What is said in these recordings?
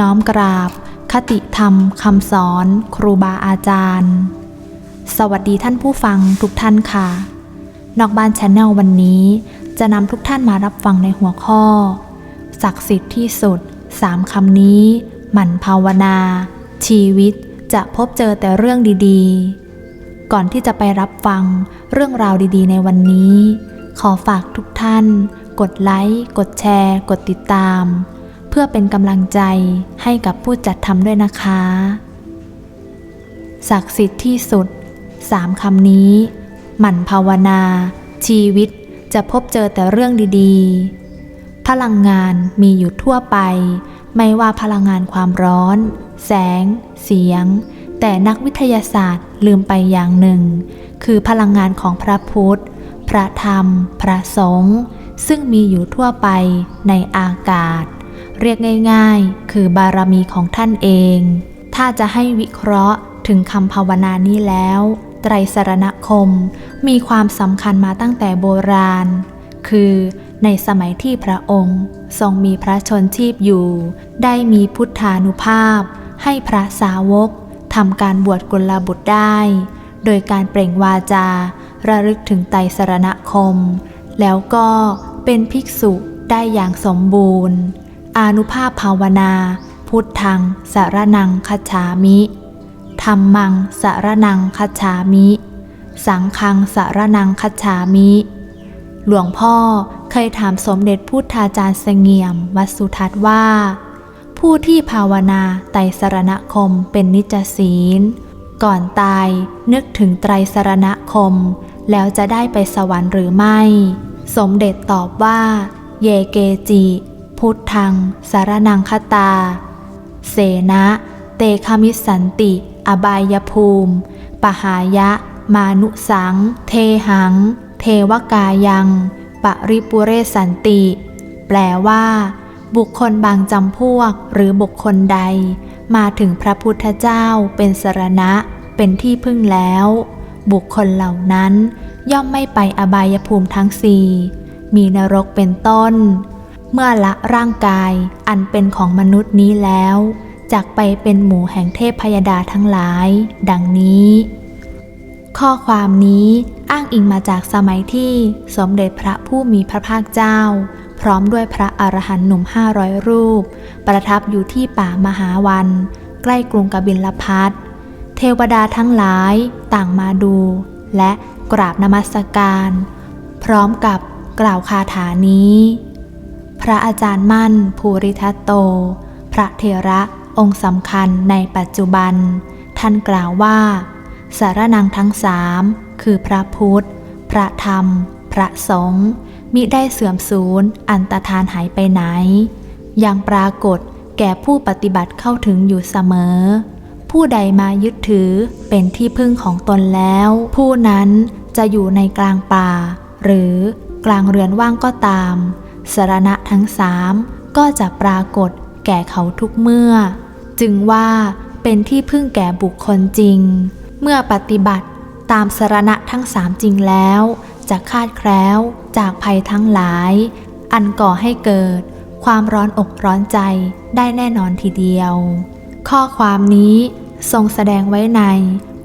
น้อมกราบ คติธรรมคำสอน ครูบาอาจารย์ สวัสดีท่านผู้ฟังทุกท่านค่ะ นอกบ้านชาแนลวันนี้ จะนำทุกท่านมารับฟังในหัวข้อศักดิ์สิทธิ์ที่สุดสามคำนี้ หมั่นภาวนา ชีวิตจะพบเจอแต่เรื่องดีๆ ก่อนที่จะไปรับฟังเรื่องราวดีๆ ในวันนี้ ขอฝากทุกท่าน กดไลค์ กดแชร์ กดติดตาม พื่อเป็นกำลังใจให้กับผู้จัดทำด้วยนะคะ ศักดิ์สิทธิ์ที่สุดสามคำนี้ หมั่นภาวนา ชีวิตจะพบเจอแต่เรื่องดีๆ พลังงานมีอยู่ทั่วไป ไม่ว่าพลังงานความร้อน แสง เสียง แต่นักวิทยาศาสตร์ลืมไปอย่างหนึ่ง คือพลังงานของพระพุทธ พระธรรม พระสงฆ์ซึ่งมีอยู่ทั่วไปในอากาศ เรียกง่ายๆ คือบารมีของท่านเอง ถ้าจะให้วิเคราะห์ถึงคำภาวนานี้แล้ว ไตรสรณคมมีความสำคัญมาตั้งแต่โบราณ คือในสมัยที่พระองค์ทรงมีพระชนชีพอยู่ ได้มีพุทธานุภาพ ให้พระสาวกทำการบวชกุลบุตรได้ โดยการเปล่งวาจา ระลึกถึงไตรสรณคม แล้วก็เป็นภิกษุได้อย่างสมบูรณ์ อนุภาพภาวนา พุทธังสารนังคัจฉามิธรรมังสารนังคัจฉามิ สังฆังสารนังคัจฉามิ หลวงพ่อเคยถามสมเด็จพุทธาจารย์เสงี่ยมวัสุทัศน์ว่า ผู้ที่ภาวนาไตรสรณคมเป็นนิจศีล ก่อนตายนึกถึงไตรสรณคม แล้วจะได้ไปสวรรค์หรือไม่ สมเด็จตอบว่า เยเกจิ พุทธัง สารนังคตา เสนะ เตคามิสสันติ อบายภูมิ ปหายะ มานุสัง เทหัง เทวกายัง ปริปุเรสันติ แปลว่า บุคคลบางจำพวกหรือบุคคลใด มาถึงพระพุทธเจ้าเป็นสรณะ เป็นที่พึ่งแล้ว บุคคลเหล่านั้น ย่อมไม่ไปอบายภูมิทั้งสี่มีนรกเป็นต้น เมื่อละร่างกายอันเป็นของมนุษย์นี้แล้วจากไปเป็นหมู่แห่งเทพพยดาทั้งหลาย ดังนี้ ข้อความนี้อ้างอิงมาจากสมัยที่สมเด็จพระผู้มีพระภาคเจ้า พร้อมด้วยพระอรหันต์หนุ่มห้าร้อยรูป ประทับอยู่ที่ป่ามหาวัน ใกล้กรุงกบิลพัทเทวดาทั้งหลายต่างมาดู และกราบนมัสการ พร้อมกับกล่าวคาถานี้ พระอาจารย์มั่น ภูริทัตโต พระเทระองค์สำคัญในปัจจุบัน ท่านกล่าวว่า สารนังทั้งสามคือพระพุทธ พระธรรม พระสงฆ์มิได้เสื่อมสูญอันตรธานหายไปไหน ยังปรากฏแก่ผู้ปฏิบัติเข้าถึงอยู่เสมอ ผู้ใดมายึดถือเป็นที่พึ่งของตนแล้ว ผู้นั้นจะอยู่ในกลางป่า หรือกลางเรือนว่างก็ตาม สารณะทั้งสามก็จะปรากฏแก่เขาทุกเมื่อ จึงว่าเป็นที่พึ่งแก่บุคคลจริง เมื่อปฏิบัติตามสารณะทั้งสามจริงแล้ว จะคาดแคล้วจากภัยทั้งหลาย อันก่อให้เกิด ความร้อนอกร้อนใจได้แน่นอนทีเดียว ข้อความนี้ทรงแสดงไว้ใน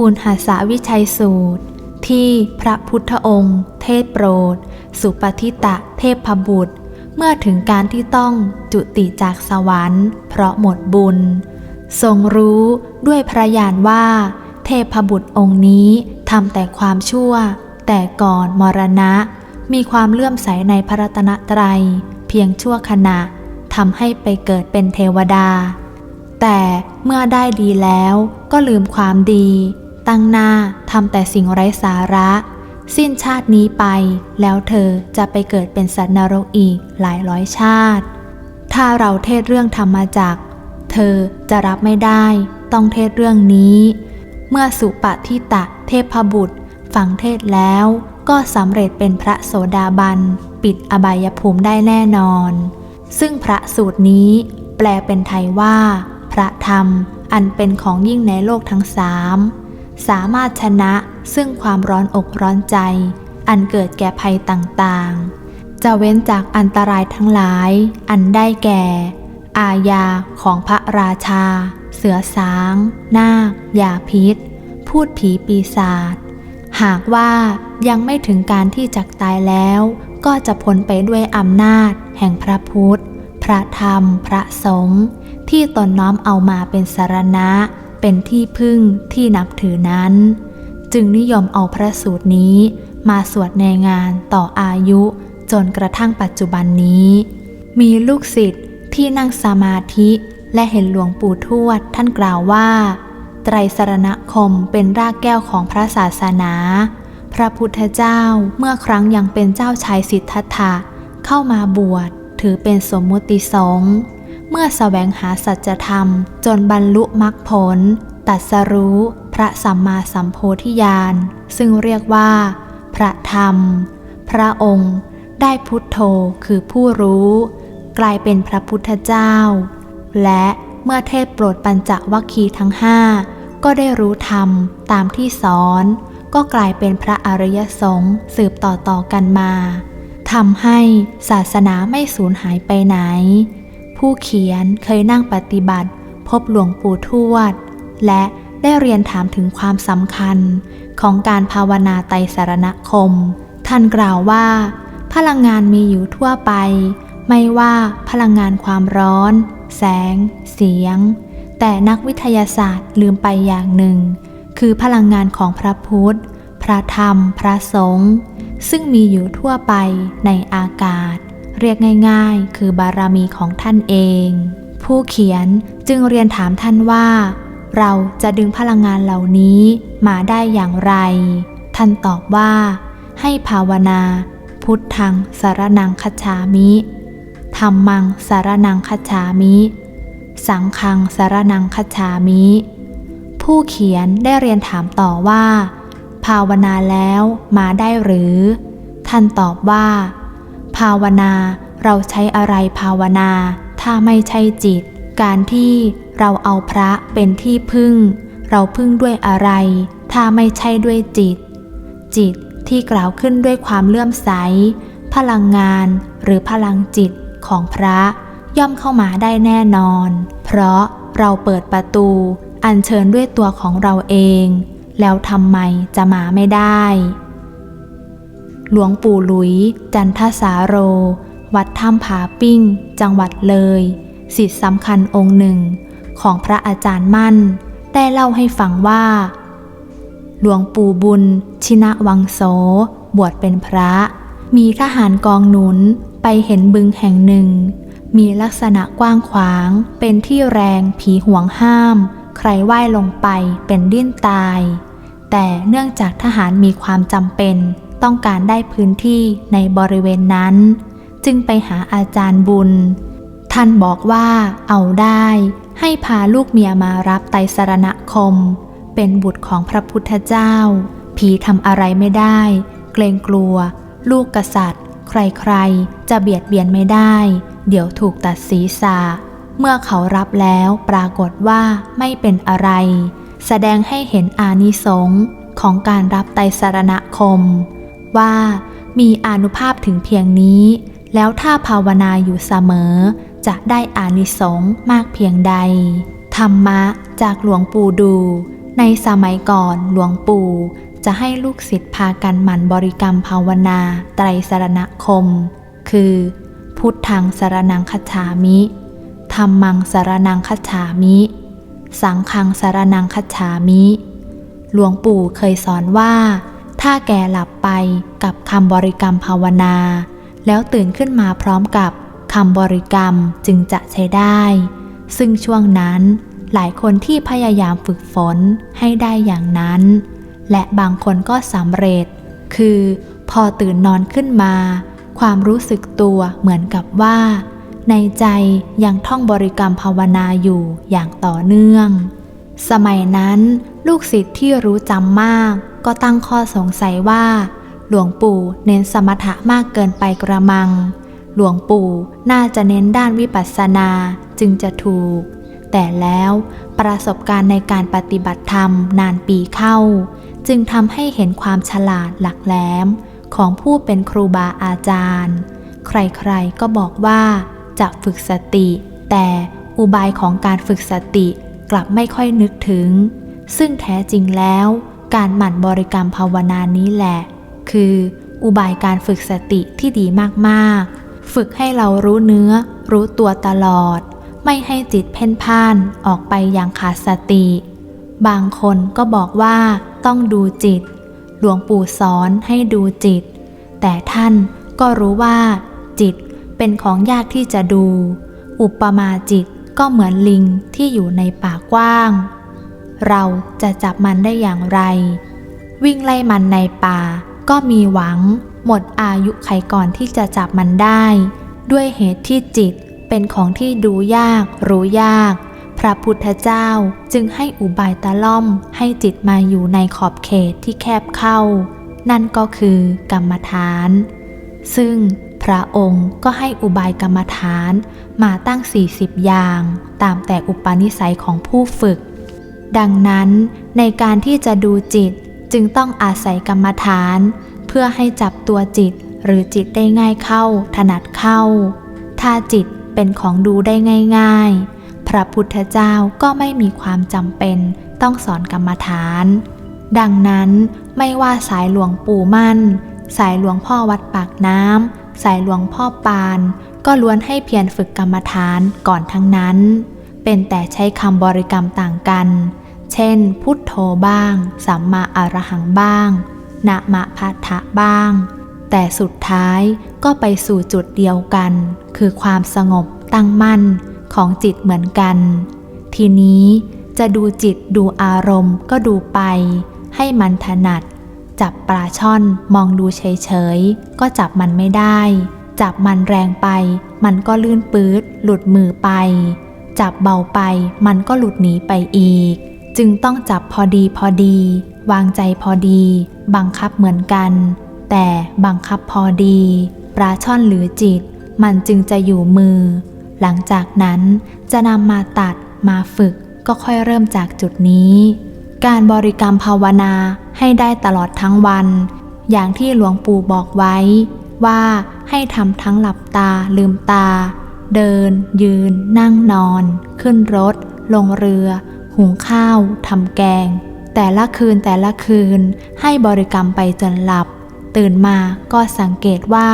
อุณหสาวิชัยสูตร ที่พระพุทธองค์ เทศโปรด สุปฏิตะเทพบุตร เมื่อถึงการที่ต้องจุติจากสวรรค์ เพราะหมดบุญ ทรงรู้ด้วยพระญาณว่า เทพบุตรองค์นี้ทำแต่ความชั่ว แต่ก่อนมรณะ มีความเลื่อมใสในพระรัตนตรัย เพียงชั่วขณะทำให้ไปเกิดเป็นเทวดา แต่เมื่อได้ดีแล้วก็ลืมความดี ตั้งหน้าทำแต่สิ่งไร้สาระ สิ้นชาตินี้ไป แล้วเธอจะไปเกิดเป็นสัตว์นรกอีกหลายร้อยชาติ ถ้าเราเทศเรื่องธรรมจักเธอจะรับไม่ได้ ต้องเทศเรื่องนี้ เมื่อสุปฏิตะเทพบุตร ฟังเทศแล้วก็สำเร็จเป็นพระโสดาบัน ปิดอบายภูมิได้แน่นอน ซึ่งพระสูตรนี้แปลเป็นไทยว่า พระธรรมอันเป็นของยิ่งในโลกทั้งสามสามารถชนะ ซึ่งความร้อนอกร้อนใจ อันเกิดแก่ภัยต่างๆ จะเว้นจากอันตรายทั้งหลาย อันได้แก่ อาญาของพระราชา เสือสาง นาคยาพิษ พูดผีปีศาจ หากว่ายังไม่ถึงการที่จักตายแล้ว ก็จะพ้นไปด้วยอำนาจ แห่งพระพุทธ พระธรรม พระสงฆ์ที่ตนน้อมเอามาเป็นสารณะ เป็นที่พึ่งที่นับถือนั้น จึงนิยมเอาพระสูตรนี้ มาสวดในงานต่ออายุ จนกระทั่งปัจจุบันนี้ มีลูกศิษย์ที่นั่งสมาธิและเห็นหลวงปู่ทวดท่านกล่าวว่า ไตรสรณคมเป็นรากแก้วของพระศาสนา พระพุทธเจ้าเมื่อครั้งยังเป็นเจ้าชายสิทธัตถะเข้ามาบวชถือเป็นสมมุติสงฆ์เมื่อแสวงหาสัจธรรมจนบรรลุมรรคผล ตัดสรู้ พระสัมมาสัมโพธิญาณ ซึ่งเรียกว่า พระธรรม พระองค์ ได้พุทโธคือผู้รู้ กลายเป็นพระพุทธเจ้า และเมื่อเทศโปรดปัญจวัคคีย์ทั้งห้าก็ได้รู้ธรรมตามที่สอน ก็กลายเป็นพระอริยสงฆ์สืบต่อๆกันมาทำให้ศาสนาไม่สูญหายไปไหน ผู้เขียนเคยนั่งปฏิบัติ พบหลวงปู่ทวด และ ได้เรียนถามถึงความสำคัญของการภาวนาไตรสรณคม ท่านกล่าวว่า พลังงานมีอยู่ทั่วไป ไม่ว่าพลังงานความร้อน แสง เสียง แต่นักวิทยาศาสตร์ลืมไปอย่างหนึ่ง คือพลังงานของพระพุทธ พระธรรม พระสงฆ์ซึ่งมีอยู่ทั่วไปในอากาศ เรียกง่าย ๆ คือบารมีของท่านเอง ผู้เขียนจึงเรียนถามท่านว่า เราจะดึงพลังงานเหล่านี้มาได้อย่างไร ท่านตอบว่า ให้ภาวนา พุทธังสารนังคัจฉามิธรรมังสารนังคัจฉามิ สังฆังสารนังคัจฉามิ ผู้เขียนได้เรียนถามต่อว่า ภาวนาแล้วมาได้หรือ ท่านตอบว่า ภาวนาเราใช้อะไรภาวนา ถ้าไม่ใช่จิต การที่ เราเอาพระเป็นที่พึ่ง เราพึ่งด้วยอะไร ถ้าไม่ใช่ด้วยจิต จิตที่กล่าวขึ้นด้วยความเลื่อมใส พลังงานหรือพลังจิตของพระย่อมเข้ามาได้แน่นอน เพราะเราเปิดประตู อัญเชิญด้วยตัวของเราเอง แล้วทำไมจะมาไม่ได้ หลวงปู่หลุย จันทสาโร วัดถ้ำผาปิ้ง จังหวัดเลย สิทธิสำคัญองค์หนึ่ง ของพระอาจารย์มั่น ได้เล่าให้ฟังว่า หลวงปู่บุญ ชินะวังโส บวชเป็นพระ มีทหารกองหนุนไปเห็นบึงแห่งหนึ่ง มีลักษณะกว้างขวาง เป็นที่แรงผีห่วงห้าม ใครว่ายลงไปเป็นดิ้นตาย แต่เนื่องจากทหารมีความจำเป็น ต้องการได้พื้นที่ในบริเวณนั้น จึงไปหาอาจารย์บุญท่านบอกว่าเอาได้ ให้พาลูกเมียมารับไตสรณคม เป็นบุตรของพระพุทธเจ้า ผีทำอะไรไม่ได้ เกรงกลัว ลูกกษัตริย์ ใครๆ จะเบียดเบียนไม่ได้ เดี๋ยวถูกตัดศีรษะ เมื่อเขารับแล้วปรากฏว่าไม่เป็นอะไร แสดงให้เห็นอานิสงส์ของการรับไตสรณคม ว่ามีอานุภาพถึงเพียงนี้ แล้วถ้าภาวนาอยู่เสมอ จะได้อานิสงส์มากเพียงใด ธรรมะจากหลวงปู่ดู ในสมัยก่อนหลวงปู่จะให้ลูกศิษย์พากันหมั่นบริกรรมภาวนาไตรสรณคม คือ พุทธังสรนังคัจฉามิธรรมังสรนังคัจฉามิ สังฆังสรนังคัจฉามิ หลวงปู่เคยสอนว่า ถ้าแกหลับไปกับคำบริกรรมภาวนา แล้วตื่นขึ้นมาพร้อมกับ คำบริกรรมจึงจะใช้ได้ ซึ่งช่วงนั้นหลายคนที่พยายามฝึกฝนให้ได้อย่างนั้น และบางคนก็สำเร็จ คือพอตื่นนอนขึ้นมา ความรู้สึกตัวเหมือนกับว่า ในใจยังท่องบริกรรมภาวนาอยู่อย่างต่อเนื่อง สมัยนั้นลูกศิษย์ที่รู้จำมาก ก็ตั้งข้อสงสัยว่า หลวงปู่เน้นสมถะมากเกินไปกระมัง หลวงปู่น่าจะเน้นด้านวิปัสสนาจึงจะถูก แต่แล้วประสบการณ์ในการปฏิบัติธรรมนานปีเข้า จึงทำให้เห็นความฉลาดหลักแหลมของผู้เป็นครูบาอาจารย์ ใครๆก็บอกว่าจะฝึกสติ แต่อุบายของการฝึกสติกลับไม่ค่อยนึกถึง ซึ่งแท้จริงแล้วการหมั่นบริกรรมภาวนานี้แหละ คือ อุบายการฝึกสติที่ดีมากๆ ฝึกให้เรารู้เนื้อ รู้ตัวตลอด ไม่ให้จิตเพ่นพ่านออกไปอย่างขาดสติ บางคนก็บอกว่าต้องดูจิต หลวงปู่สอนให้ดูจิต แต่ท่านก็รู้ว่าจิตเป็นของยากที่จะดู อุปมาจิตก็เหมือนลิงที่อยู่ในป่ากว้าง เราจะจับมันได้อย่างไร วิ่งไล่มันในป่าก็มีหวัง หมดอายุไขก่อนที่จะจับมันได้ ด้วยเหตุที่จิตเป็นของที่ดูยาก รู้ยาก พระพุทธเจ้าจึงให้อุบายตะล่อมให้จิตมาอยู่ในขอบเขตที่แคบเข้า นั่นก็คือกรรมฐาน ซึ่งพระองค์ก็ให้อุบายกรรมฐานมาตั้ง 40 อย่าง ตามแต่อุปนิสัยของผู้ฝึก ดังนั้นในการที่จะดูจิตจึงต้องอาศัยกรรมฐาน พื่อให้จับตัวจิตหรือจิตได้ง่ายเข้า ถนัดเข้า ถ้าจิตเป็นของดูได้ง่าย ๆ พระพุทธเจ้าก็ไม่มีความจำเป็นต้องสอนกรรมฐาน ดังนั้นไม่ว่าสายหลวงปู่มั่น สายหลวงพ่อวัดปากน้ำสายหลวงพ่อปาน ก็ล้วนให้เพียรฝึกกรรมฐานก่อนทั้งนั้น เป็นแต่ใช้คำบริกรรมต่างกัน เช่น พุทโธบ้าง สัมมาอรหังบ้าง นะมะพัทธะบ้าง แต่สุดท้ายก็ไปสู่จุดเดียวกัน คือความสงบตั้งมั่นของจิตเหมือนกัน ทีนี้จะดูจิตดูอารมณ์ก็ดูไป ให้มันถนัด จับปลาช่อนมองดูเฉยๆ ก็จับมันไม่ได้ จับมันแรงไป มันก็ลื่นปื๊ดหลุดมือไป จับเบาไปมันก็หลุดหนีไปอีก จึงต้องจับพอดีพอดี วางใจพอดี บังคับเหมือนกัน แต่บังคับพอดีปลาช่อนหรือจิต มันจึงจะอยู่มือ หลังจากนั้นจะนำมาตัดมาฝึกก็ค่อยเริ่มจากจุดนี้ การบริกรรมภาวนาให้ได้ตลอดทั้งวัน อย่างที่หลวงปู่บอกไว้ ว่าให้ทำทั้งหลับตาลืมตา เดิน ยืน นั่งนอน ขึ้นรถ ลงเรือ หุงข้าวทำแกง แต่ละคืนแต่ละคืนให้บริกรรมไปจนหลับ ตื่นมาก็สังเกตว่า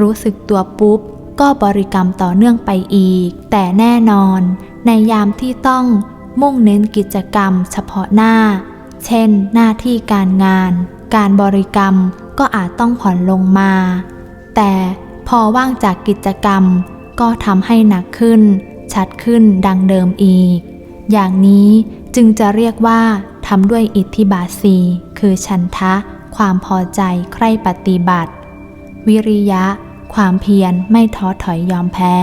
รู้สึกตัวปุ๊บ ก็บริกรรมต่อเนื่องไปอีก แต่แน่นอน ในยามที่ต้องมุ่งเน้นกิจกรรมเฉพาะหน้า เช่น หน้าที่การงาน การบริกรรมก็อาจต้องผ่อนลงมา แต่พอว่างจากกิจกรรม ก็ทำให้หนักขึ้น ชัดขึ้นดังเดิมอีก อย่างนี้จึงจะเรียกว่าำด้วยอิทธิบาสีคือชันทะ ความพอใจใคร่ปฏิบัติ วิริยะ ความเพียรไม่ท้อถอยยอมแพ้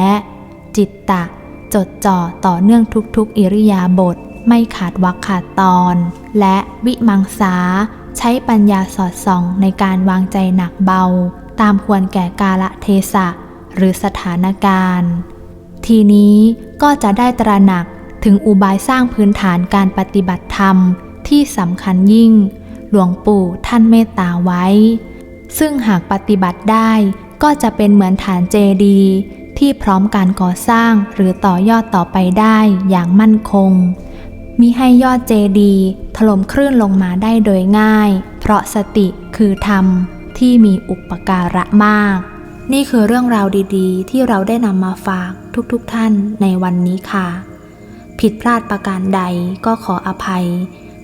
จิตตะ จดจ่อต่อเนื่องทุกๆ อิริยาบถไม่ขาดวักขาดตอน และวิมังสา ใช้ปัญญาสอดส่องในการวางใจหนักเบา ตามควรแก่กาละเทศะ หรือสถานการณ์ ทีนี้ก็จะได้ตระหนักถึงอุบายสร้างพื้นฐานการปฏิบัติธรรม ที่สำคัญยิ่ง หลวงปู่ท่านเมตตาไว้ ซึ่งหากปฏิบัติได้ก็จะเป็นเหมือนฐานเจดีที่พร้อมการก่อสร้างหรือต่อยอดต่อไปได้อย่างมั่นคง มิให้ยอดเจดีถล่มคลื่นลงมาได้โดยง่าย เพราะสติคือธรรมที่มีอุปการะมาก นี่คือเรื่องราวดีๆ ที่เราได้นำมาฝากทุกๆทท่านในวันนี้ค่ะ ผิดพลาดประการใดก็ขออภัย